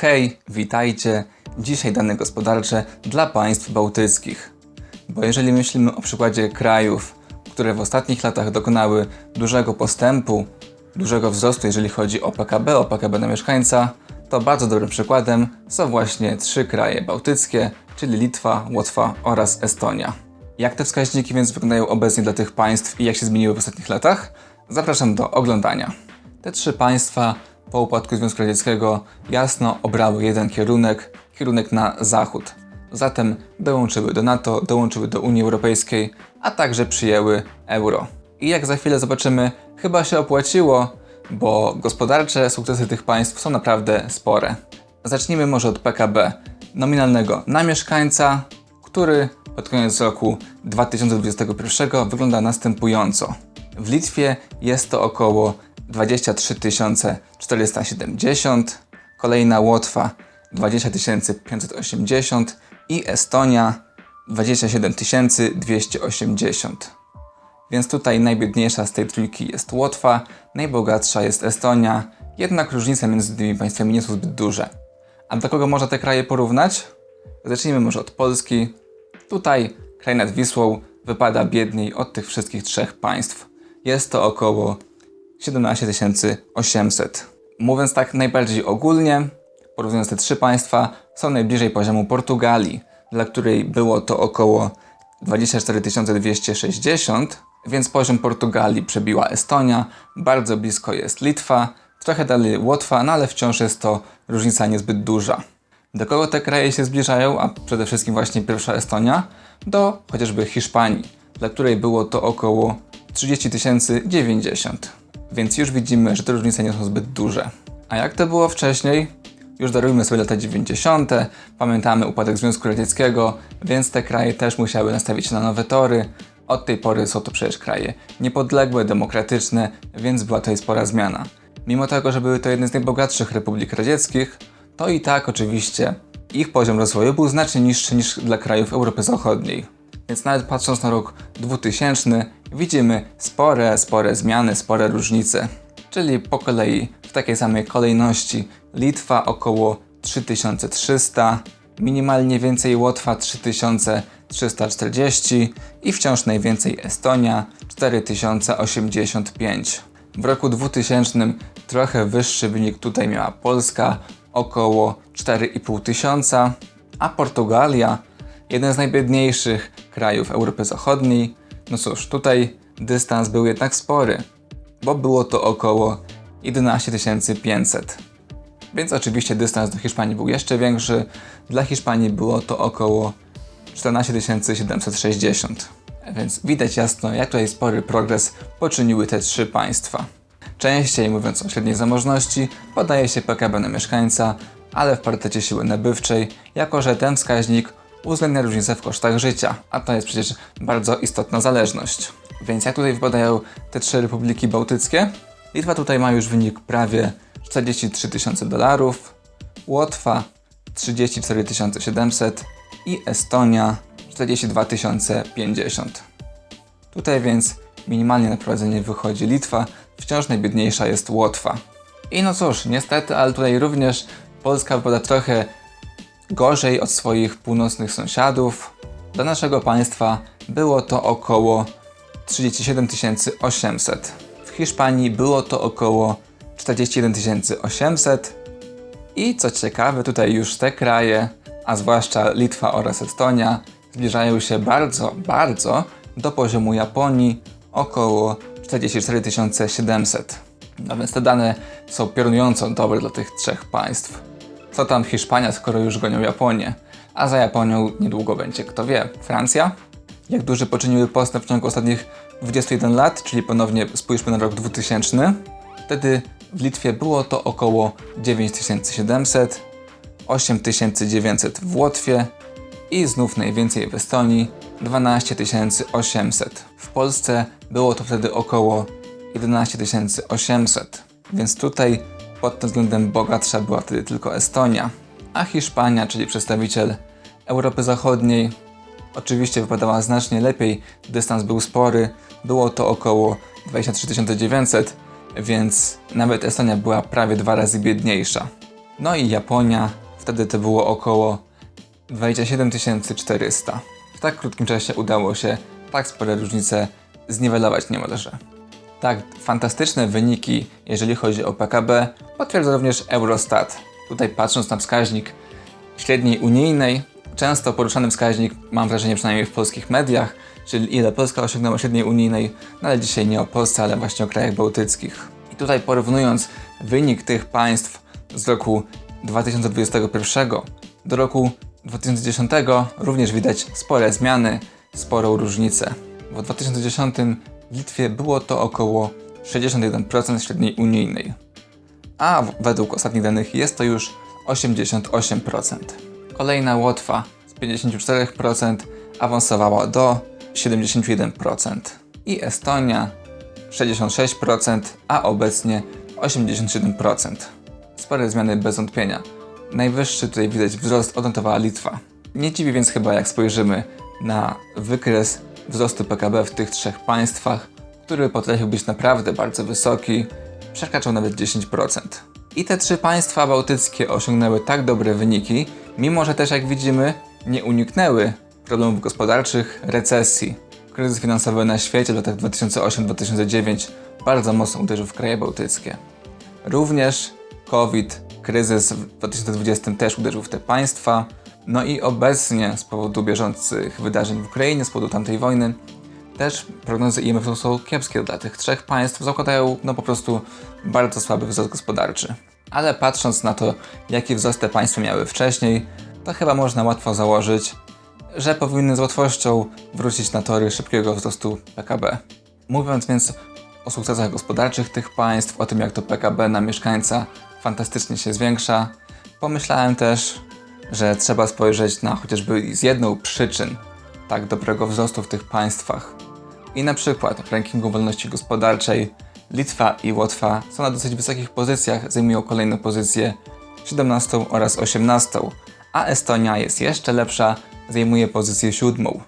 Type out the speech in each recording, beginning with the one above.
Hej, witajcie. Dzisiaj dane gospodarcze dla państw bałtyckich. Bo jeżeli myślimy o przykładzie krajów, które w ostatnich latach dokonały dużego postępu, dużego wzrostu, jeżeli chodzi o PKB, o PKB na mieszkańca, to bardzo dobrym przykładem są właśnie trzy kraje bałtyckie, czyli Litwa, Łotwa oraz Estonia. Jak te wskaźniki więc wyglądają obecnie dla tych państw i jak się zmieniły w ostatnich latach? Zapraszam do oglądania. Te trzy państwa po upadku Związku Radzieckiego jasno obrały jeden kierunek, kierunek na zachód. Zatem dołączyły do NATO, dołączyły do Unii Europejskiej, a także przyjęły euro. I jak za chwilę zobaczymy, chyba się opłaciło, bo gospodarcze sukcesy tych państw są naprawdę spore. Zacznijmy może od PKB nominalnego na mieszkańca, który pod koniec roku 2021 wygląda następująco. W Litwie jest to około 23 470, kolejna Łotwa 20 580 i Estonia 27 280. Więc tutaj najbiedniejsza z tej trójki jest Łotwa, najbogatsza jest Estonia, jednak różnice między tymi państwami nie są zbyt duże. A do kogo można te kraje porównać? Zacznijmy może od Polski. Tutaj kraj nad Wisłą wypada biedniej od tych wszystkich trzech państw. Jest to około 17 800. Mówiąc tak najbardziej ogólnie, porównując te trzy państwa, są najbliżej poziomu Portugalii, dla której było to około 24 260, więc poziom Portugalii przebiła Estonia, bardzo blisko jest Litwa, trochę dalej Łotwa, no ale wciąż jest to różnica niezbyt duża. Do kogo te kraje się zbliżają, a przede wszystkim właśnie pierwsza Estonia? Do chociażby Hiszpanii, dla której było to około 30 090. Więc już widzimy, że te różnice nie są zbyt duże. A jak to było wcześniej? Już darujmy sobie lata 90., pamiętamy upadek Związku Radzieckiego, więc te kraje też musiały nastawić się na nowe tory. Od tej pory są to przecież kraje niepodległe, demokratyczne, więc była tutaj spora zmiana. Mimo tego, że były to jedne z najbogatszych republik radzieckich, to i tak oczywiście ich poziom rozwoju był znacznie niższy niż dla krajów Europy Zachodniej. Więc nawet patrząc na rok 2000, widzimy spore, spore zmiany, spore różnice. Czyli po kolei w takiej samej kolejności Litwa około 3300, minimalnie więcej Łotwa 3340 i wciąż najwięcej Estonia 4085. W roku 2000 trochę wyższy wynik tutaj miała Polska około 4,5 tysiąca, a Portugalia, jeden z najbiedniejszych krajów Europy Zachodniej, no cóż, tutaj dystans był jednak spory, bo było to około 11 500. Więc oczywiście dystans do Hiszpanii był jeszcze większy. Dla Hiszpanii było to około 14 760. Więc widać jasno, jak tutaj spory progres poczyniły te trzy państwa. Częściej mówiąc o średniej zamożności, podaje się PKB na mieszkańca, ale w parytecie siły nabywczej, jako że ten wskaźnik uwzględnia różnicę w kosztach życia, a to jest przecież bardzo istotna zależność. Więc jak tutaj wypadają te trzy republiki bałtyckie? Litwa tutaj ma już wynik prawie 43 tysiące dolarów, Łotwa 34 700 i Estonia 42 050. Tutaj więc minimalnie na prowadzenie wychodzi Litwa, wciąż najbiedniejsza jest Łotwa. I no cóż, niestety, ale tutaj również Polska wypada trochę gorzej od swoich północnych sąsiadów. Dla naszego państwa było to około 37 800. W Hiszpanii było to około 41 800. I co ciekawe, tutaj już te kraje, a zwłaszcza Litwa oraz Estonia, zbliżają się bardzo, bardzo do poziomu Japonii około 44 700. No więc te dane są piorunująco dobre dla tych trzech państw. Co tam Hiszpania, skoro już gonią Japonię? A za Japonią niedługo będzie, kto wie, Francja? Jak duży poczyniły postęp w ciągu ostatnich 21 lat, czyli ponownie spójrzmy na rok 2000. Wtedy w Litwie było to około 9700, 8900 w Łotwie i znów najwięcej w Estonii 12 800. W Polsce było to wtedy około 11 800, więc tutaj pod tym względem bogatsza była wtedy tylko Estonia, a Hiszpania, czyli przedstawiciel Europy Zachodniej, oczywiście wypadała znacznie lepiej, dystans był spory, było to około 23 900, więc nawet Estonia była prawie dwa razy biedniejsza. No i Japonia, wtedy to było około 27 400. W tak krótkim czasie udało się tak spore różnice zniwelować niemalże. Tak, fantastyczne wyniki, jeżeli chodzi o PKB, potwierdza również Eurostat. Tutaj patrząc na wskaźnik średniej unijnej, często poruszany wskaźnik, mam wrażenie przynajmniej w polskich mediach, czyli ile Polska osiągnęła średniej unijnej, no ale dzisiaj nie o Polsce, ale właśnie o krajach bałtyckich. I tutaj porównując wynik tych państw z roku 2021 do roku 2010 również widać spore zmiany, sporą różnicę. W 2010 w Litwie było to około 61% średniej unijnej, a według ostatnich danych jest to już 88%. Kolejna Łotwa z 54% awansowała do 71% i Estonia 66%, a obecnie 87%. Spore zmiany bez wątpienia. Najwyższy tutaj widać wzrost odnotowała Litwa. Nie dziwi więc chyba jak spojrzymy na wykres wzrostu PKB w tych trzech państwach, który potrafił być naprawdę bardzo wysoki, przekraczał nawet 10%. I te trzy państwa bałtyckie osiągnęły tak dobre wyniki, mimo że też jak widzimy nie uniknęły problemów gospodarczych, recesji. Kryzys finansowy na świecie w latach 2008-2009 bardzo mocno uderzył w kraje bałtyckie. Również COVID, kryzys w 2020 też uderzył w te państwa. No i obecnie z powodu bieżących wydarzeń w Ukrainie, z powodu tamtej wojny, też prognozy IMF są kiepskie dla tych trzech państw. Zakładają no po prostu bardzo słaby wzrost gospodarczy. Ale patrząc na to, jaki wzrost te państwa miały wcześniej, to chyba można łatwo założyć, że powinny z łatwością wrócić na tory szybkiego wzrostu PKB. Mówiąc więc o sukcesach gospodarczych tych państw, o tym jak to PKB na mieszkańca fantastycznie się zwiększa, pomyślałem też, że trzeba spojrzeć na chociażby z jedną przyczyn tak dobrego wzrostu w tych państwach. I na przykład w rankingu wolności gospodarczej Litwa i Łotwa są na dosyć wysokich pozycjach, zajmują kolejne pozycje 17 oraz 18, a Estonia jest jeszcze lepsza, zajmuje pozycję siódmą.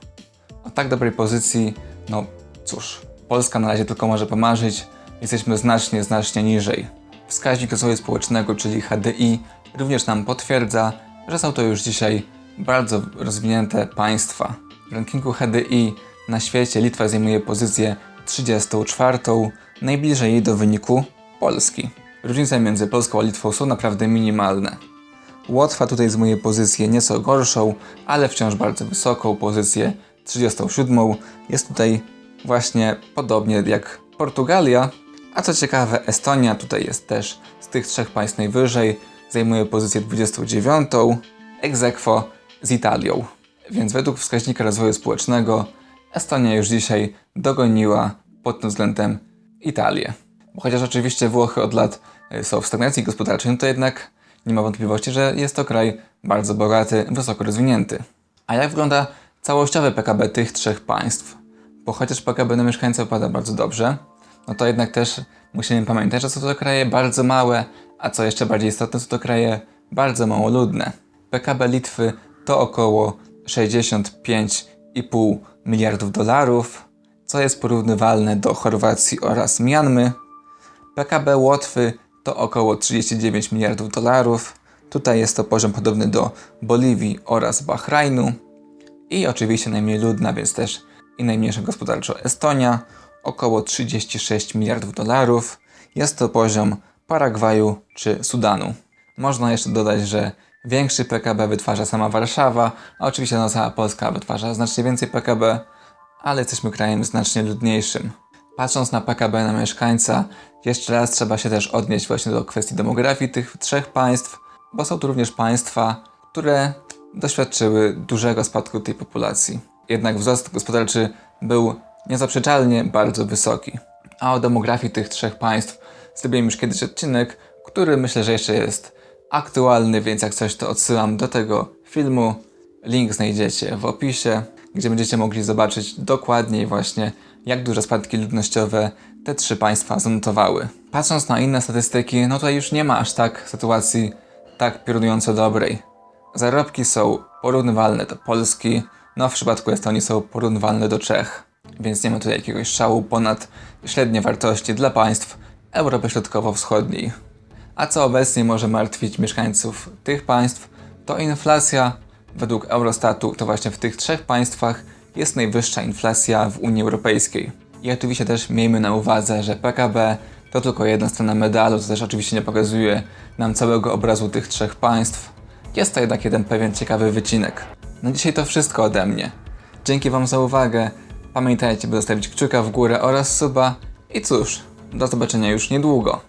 O tak dobrej pozycji, no cóż, Polska na razie tylko może pomarzyć, jesteśmy znacznie, znacznie niżej. Wskaźnik rozwoju społecznego, czyli HDI, również nam potwierdza, że są to już dzisiaj bardzo rozwinięte państwa. W rankingu HDI na świecie Litwa zajmuje pozycję 34, najbliżej jej do wyniku Polski. Różnice między Polską a Litwą są naprawdę minimalne. Łotwa tutaj zajmuje pozycję nieco gorszą, ale wciąż bardzo wysoką, pozycję 37. Jest tutaj właśnie podobnie jak Portugalia, a co ciekawe Estonia tutaj jest też z tych trzech państw najwyżej, zajmuje pozycję 29, ex aequo z Italią. Więc według wskaźnika rozwoju społecznego Estonia już dzisiaj dogoniła pod tym względem Italię. Bo chociaż oczywiście Włochy od lat y, są w stagnacji gospodarczej, no to jednak nie ma wątpliwości, że jest to kraj bardzo bogaty, wysoko rozwinięty. A jak wygląda całościowe PKB tych trzech państw? Bo chociaż PKB na mieszkańca wypada bardzo dobrze, no to jednak też musimy pamiętać, że są to kraje bardzo małe, a co jeszcze bardziej istotne, są to kraje bardzo mało ludne. PKB Litwy to około 65,5 miliardów dolarów, co jest porównywalne do Chorwacji oraz Mianmy. PKB Łotwy to około 39 miliardów dolarów. Tutaj jest to poziom podobny do Boliwii oraz Bahrajnu. I oczywiście najmniej ludna, więc też i najmniejsza gospodarczo Estonia, około 36 miliardów dolarów. Jest to poziom Paragwaju czy Sudanu. Można jeszcze dodać, że większy PKB wytwarza sama Warszawa, a oczywiście no, cała Polska wytwarza znacznie więcej PKB, ale jesteśmy krajem znacznie ludniejszym. Patrząc na PKB na mieszkańca, jeszcze raz trzeba się też odnieść właśnie do kwestii demografii tych trzech państw, bo są to również państwa, które doświadczyły dużego spadku tej populacji. Jednak wzrost gospodarczy był niezaprzeczalnie bardzo wysoki. A o demografii tych trzech państw zrobiłem już kiedyś odcinek, który myślę, że jeszcze jest aktualny, więc jak coś to odsyłam do tego filmu. Link znajdziecie w opisie, gdzie będziecie mogli zobaczyć dokładniej właśnie, jak duże spadki ludnościowe te trzy państwa zanotowały. Patrząc na inne statystyki, no tutaj już nie ma aż tak sytuacji tak piorunująco dobrej. Zarobki są porównywalne do Polski, no w przypadku Estonii są porównywalne do Czech, więc nie ma tutaj jakiegoś szału ponad średnie wartości dla państw Europy Środkowo-Wschodniej. A co obecnie może martwić mieszkańców tych państw, to inflacja. Według Eurostatu to właśnie w tych trzech państwach jest najwyższa inflacja w Unii Europejskiej. I oczywiście też miejmy na uwadze, że PKB to tylko jedna strona medalu, co też oczywiście nie pokazuje nam całego obrazu tych trzech państw. Jest to jednak jeden pewien ciekawy wycinek. Na dzisiaj to wszystko ode mnie. Dzięki Wam za uwagę. Pamiętajcie, by zostawić kciuka w górę oraz suba. I cóż, do zobaczenia już niedługo.